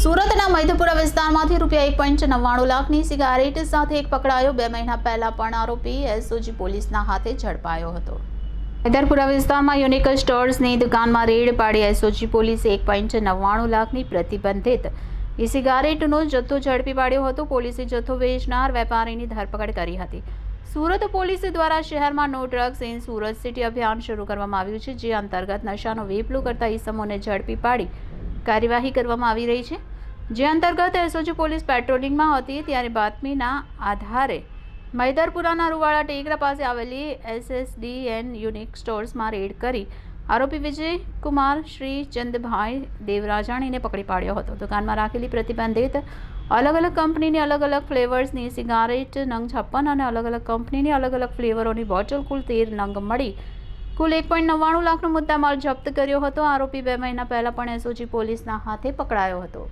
સુરતના મૈદપુરા વિસ્તારમાંથી રૂપિયા એક પોઈન્ટ નવ્વાણું લાખની સિગારેટ સાથે એક પકડાયો. બે મહિના પહેલા પણ આરોપી એસઓજી પોલીસના હાથે ઝડપાયો હતો. હૈદરપુરા વિસ્તારમાં યુનિક સ્ટોર્સની દુકાનમાં રેડ પાડી એસઓજી પોલીસે એક પોઈન્ટ નવ્વાણું લાખની પ્રતિબંધિત ઈ સિગારેટનો જથ્થો ઝડપી પાડ્યો હતો. પોલીસે જથ્થો વેચનાર વેપારીની ધરપકડ કરી હતી. સુરત પોલીસ દ્વારા શહેરમાં no drugs in Surat city અભિયાન શરૂ કરવામાં આવ્યું છે, જે અંતર્ગત નશાનો વેપલું કરતા ઈસમોને ઝડપી પાડી કાર્યવાહી કરવામાં આવી રહી છે. જે અંતર્ગત એસઓજી પોલીસ પેટ્રોલિંગમાં હતી ત્યારે બાતમીના આધારે મૈદરપુરાના રૂવાળા ટેકરા પાસે આવેલી એસએસડીએન યુનિક સ્ટોર્સમાં રેડ કરી આરોપી વિજય કુમાર શ્રી ચંદભાઈ દેવરાજાણીને પકડી પાડ્યો હતો. દુકાનમાં રાખેલી પ્રતિબંધિત અલગ અલગ કંપનીની અલગ અલગ ફ્લેવર્સની સિગારેટ, નંગ છપ્પન અને અલગ અલગ કંપનીની અલગ અલગ ફ્લેવરોની બોટલ કુલ તેર નંગ મળી કુલ એક પોઈન્ટ નવ્વાણું લાખનો મુદ્દામાલ જપ્ત કર્યો હતો. આરોપી બે મહિના પહેલા પણ એસઓજી પોલીસના હાથે પકડાયો હતો.